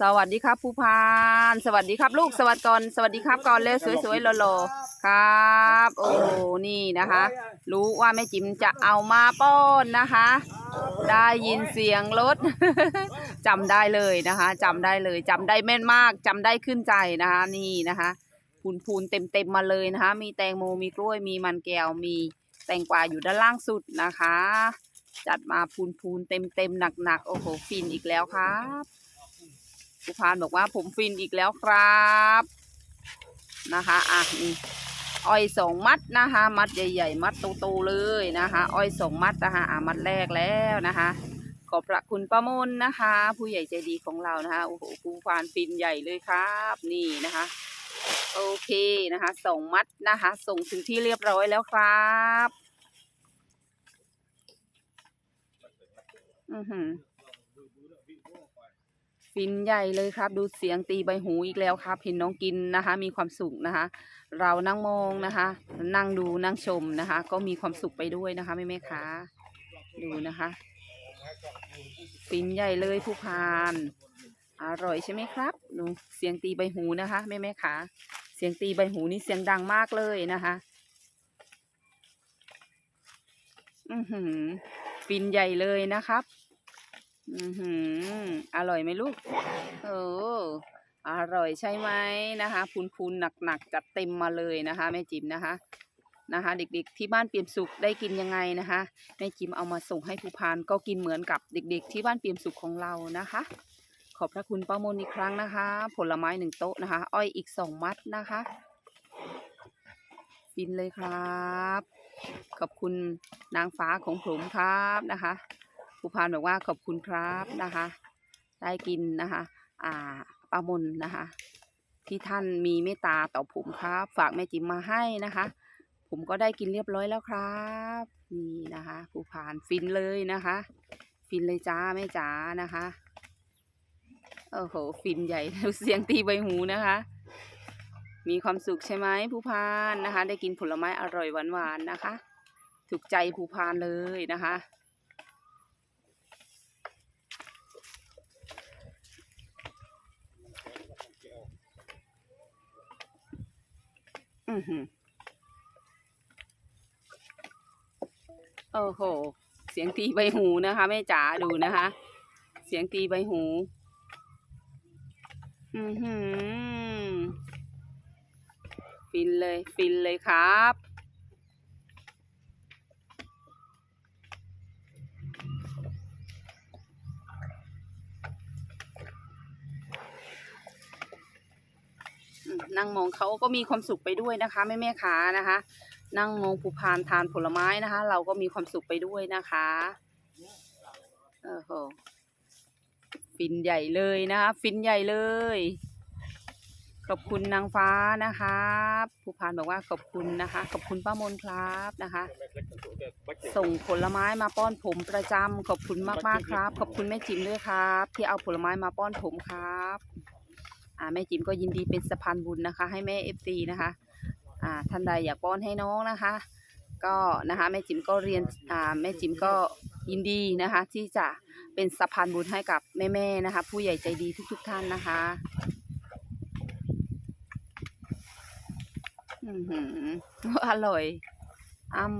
สวัสดีครับผู้พานสวัสดีครับลูกสวัสดีก่อนสวัสดีครับก่อนเลยสวยๆหล่อๆครับ โอ้นี่นะคะ รู้ว่าแม่จิมจะเอามาป้อนนะคะ ได้ยินเสียงรถจำได้เลยนะคะจำได้เลยจำได้แม่นมากจำได้ขึ้นใจนะคะ นี่นะคะพูนพูนๆเต็มเต็มๆมาเลยนะคะ มีแตงโมมีกล้วยมีมันแก้วมีแตงกวาอยู่ด้านล่างสุดนะคะ จัดมาพูนพูนๆเต็มเต็มๆหนักๆโอ้โหฟินอีกแล้วครับ ผู้พานบอกว่าผมฟินอีกแล้วครับนะคะอะนี่อ้อยสองมัดนะคะ มัดใหญ่ ๆ มัดโตๆเลยนะคะ อ้อยสองมัดนะคะอะมัดแรกแล้วนะคะ ขอบพระคุณประมนนะคะ ผู้ใหญ่ใจดีของเรานะคะโอ้โหผู้พานฟินใหญ่เลยครับนี่นะคะ โอเคนะคะส่งมัดนะคะ ส่งถึงที่เรียบร้อยแล้วครับ อือหือ ฟินใหญ่เลยครับ ดูเสียงตีใบหูอีกแล้วครับเห็นน้องกินนะคะ มีความสุขนะคะ เรานั่งมองนะคะ นั่งดูนั่งชมนะคะ ก็มีความสุขไปด้วยนะคะแม่แม่ค้าดูนะคะฟินใหญ่เลยผู้พานอร่อยใช่ไหมครับดูเสียงตีใบหูนะคะแม่แม่ขาเสียงตีใบหูนี่เสียงดังมากเลยนะคะอือหือฟินใหญ่เลยนะครับ อือหือ อร่อยไหมลูก โอ้ อร่อยใช่ไหมนะคะ พูนๆหนักๆจัดเต็มมาเลยนะคะแม่จิ๋มนะคะนะคะ เด็กๆที่บ้านเปี่ยมสุขได้กินยังไงนะคะแม่จิมเอามาส่งให้ผู้พานก็กินเหมือนกับเด็ก ๆ ที่บ้านเปี่ยมสุขของเรานะคะ ขอบพระคุณป้ามนอีกครั้งนะคะ ผลไม้หนึ่งโต๊ะนะคะ อ้อยอีกสองมัดนะคะฟินเลยครับ ขอบคุณนางฟ้าของผมครับนะคะ ผู้พานบอกว่าขอบคุณครับนะคะ ได้กินนะคะ อ่าป้ามนนะคะ ที่ท่านมีเมตตาต่อผมครับ ฝากแม่จิมมาให้นะคะ ผมก็ได้กินเรียบร้อยแล้วครับนี่นะคะผู้พานฟินเลยนะคะ ฟินเลยจ้าแม่จ๋านะคะโอ้โหฟินใหญ่เสียงตีใบหูนะคะ มีความสุขใช่ไหมผู้พานนะคะ ได้กินผลไม้อร่อยหวานๆนะคะ ถูกใจผู้พานเลยนะคะ อือหือโอ้โห เสียงตีใบหูนะคะแม่จ๋าดูนะคะ เสียงตีใบหู อือหือ ฟินเลย ฟินเลยครับ นั่งมองเขาก็มีความสุขไปด้วยนะคะแม่แม่ค้านะคะ นั่งมองภูพานทานผลไม้นะคะ เราก็มีความสุขไปด้วยนะคะเออโหฟินใหญ่เลยนะคะฟินใหญ่เลย ขอบคุณนางฟ้านะคะภูพานบอกว่าขอบคุณนะคะ ขอบคุณป้ามนครับนะคะ ส่งผลไม้มาป้อนผมประจำขอบคุณมากๆครับ ขอบคุณแม่จิ๋มด้วยครับ ที่เอาผลไม้มาป้อนผมครับ แม่จิ๋มก็ยินดีเป็นสะพานบุญนะคะ ให้แม่เอฟซีนะคะอ่าท่านใดอยากป้อนให้น้องนะคะ ก็นะคะแม่จิ๋มก็เรียนอ่าแม่จิ๋มก็ยินดีนะคะ ที่จะเป็นสะพานบุญให้กับแม่ๆนะคะ ผู้ใหญ่ใจดีทุก ๆ ท่านนะคะอือหืออร่อยอ้ำ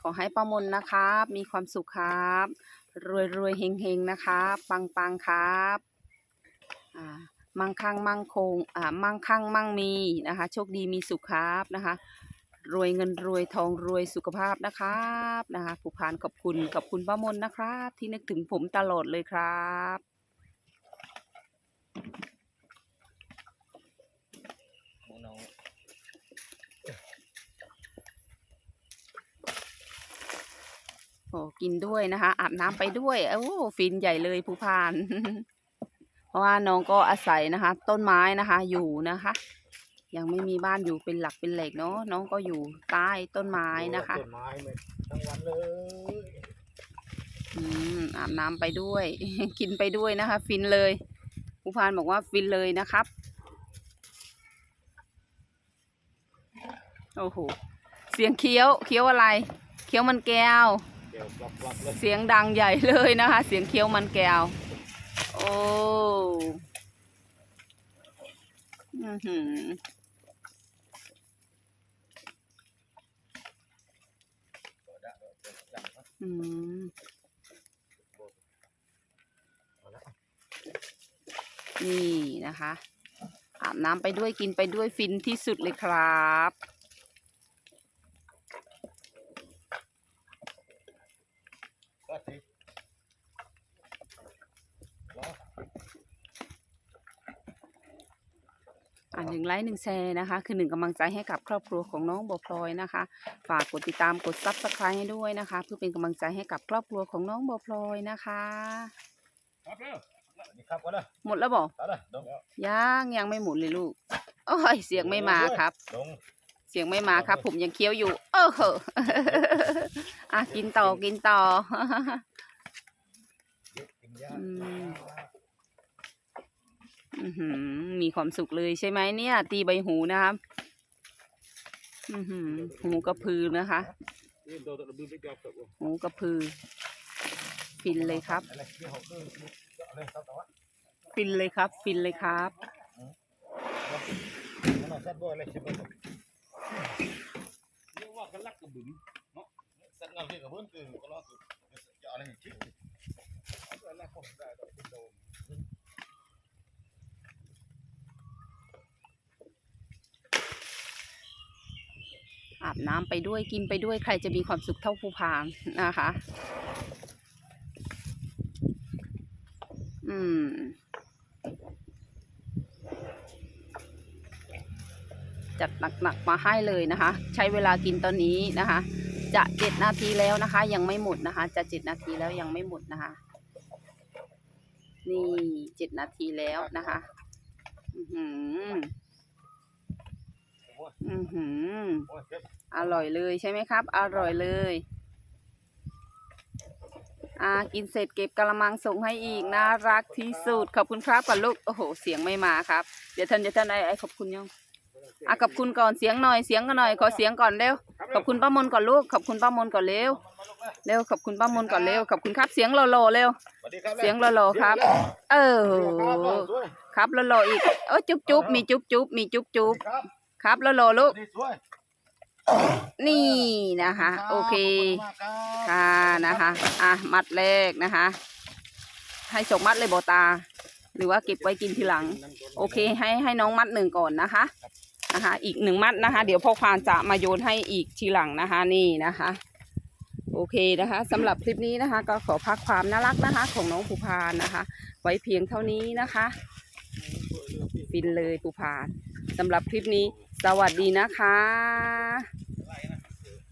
ขอให้ป้ามนนะครับ มีความสุขครับ รวยรวยเฮงเฮงนะคะปังปังครับอ่ามั่งคั่งมั่งคงอ่ามั่งคั่งมั่งมีนะคะ โชคดีมีสุขครับนะคะ รวยเงินรวยทองรวยสุขภาพนะครับนะคะผู้พานขอบคุณขอบคุณป้ามนนะครับ ที่นึกถึงผมตลอดเลยครับ น้อง โอ้กินด้วยนะคะ อาบน้ำไปด้วยโอ้ฟินใหญ่เลยผู้พาน เพราะว่าน้องก็อาศัยนะคะ ต้นไม้นะคะอยู่นะคะ ยังไม่มีบ้านอยู่เป็นหลักเป็นแหล่งเนาะน้องก็อยู่ใต้ต้นไม้นะคะต้นไม้เลยทั้งวันเลยอืมอาบน้ำไปด้วย กินไปด้วยนะคะ ฟินเลยผู้พานบอกว่าฟินเลยนะครับ โอ้โหเสียงเคี้ยวเคี้ยวอะไร เคี้ยวมันแก้ว เสียงดังใหญ่เลยนะคะ เสียงเคี้ยวมันแก้วอ้อือหืออืมนี่นะคะ อาบน้ำไปด้วยกินไปด้วยฟินที่สุดเลยครับ ก็ทีรอ อ่าหนึ่งไลค์หนึ่งแชร์นะคะ คือหนึ่งกำลังใจให้กับครอบครัวของน้องบัวพลอยนะคะ ฝากกดติดตามกดซับสไครต์ให้ด้วยนะคะ เพื่อเป็นกำลังใจให้กับครอบครัวของน้องบัวพลอยนะคะ ครับเร็วนี่ครับก็ได้หมดแล้วบอกตัดเลยดงยังยังไม่หมดเลยลูกโอ้ยเสียงไม่มาครับดงเสียงไม่มาครับ ผมยังเคี้ยวอยู่เออเหอะอะกินต่อกินต่อ กินยาอืมอื้อหือ มีความสุขเลยใช่ไหมเนี่ย ตีใบหูนะครับหูกระพือนะคะ หูกระพือ ฟินเลยครับ ฟินเลยครับ ฟินเลยครับมันเอาแซ่บบ่อะไรใช่ไหมเรียว่ากันลักกระบึงเนาะแซ่บเงาที่กระบึงคือก็รอคือจะอะไรอย่างชิ้นเอาไปแลกผมได้ดอกโดม อาบน้ำไปด้วยกินไปด้วยใครจะมีความสุขเท่าภูพานนะคะ อืมจัดหนักๆมาให้เลยนะคะ ใช้เวลากินตอนนี้นะคะ จะเจ็ดนาทีแล้วนะคะ ยังไม่หมดนะคะ จะเจ็ดนาทีแล้วยังไม่หมดนะคะ นี่เจ็ดนาทีแล้วนะคะ อือหือ อือหืออร่อยเลยใช่ไหมครับ อร่อยเลย อ่ากินเสร็จเก็บกระมังส่งให้อีกน่ารักที่สุดขอบคุณครับก่อนลูกโอ้โหเสียงไม่มาครับ เดี๋ยวท่านเดี๋ยวท่านไอ้ไอ้ขอบคุณยังอะขอบคุณก่อนเสียงหน่อยเสียงกันหน่อยขอเสียงก่อนเร็วขอบคุณป้ามนก่อนลูกขอบคุณป้ามนก่อนเร็วเร็วขอบคุณป้ามนก่อนเร็วขอบคุณครับเสียงโลโลเร็วเสียงโลโลครับ เออครับโลโลอีกเออจุ๊บจุ๊บมีจุ๊บจุ๊บมีจุ๊บจุ๊บ ครับครับโลโลลูกสวัสดีสวยนี่นะคะ โอเค ค่ะนะคะ อะ มัดแรกนะคะ ให้ส่งมัดเลยโบตา หรือว่าเก็บไว้กินทีหลัง โอเค ให้ให้น้องมัดหนึ่งก่อนนะคะ นะคะ อีกหนึ่งมัดนะคะ เดี๋ยวพ่อควานจะมาโยนให้อีกทีหลังนะคะ นี่นะคะ โอเคนะคะสำหรับคลิปนี้นะคะ ก็ขอพักความน่ารักนะคะ ของน้องภูพานนะคะ ไว้เพียงเท่านี้นะคะฟินเลยภูพานสำหรับคลิปนี้ สวัสดีนะคะ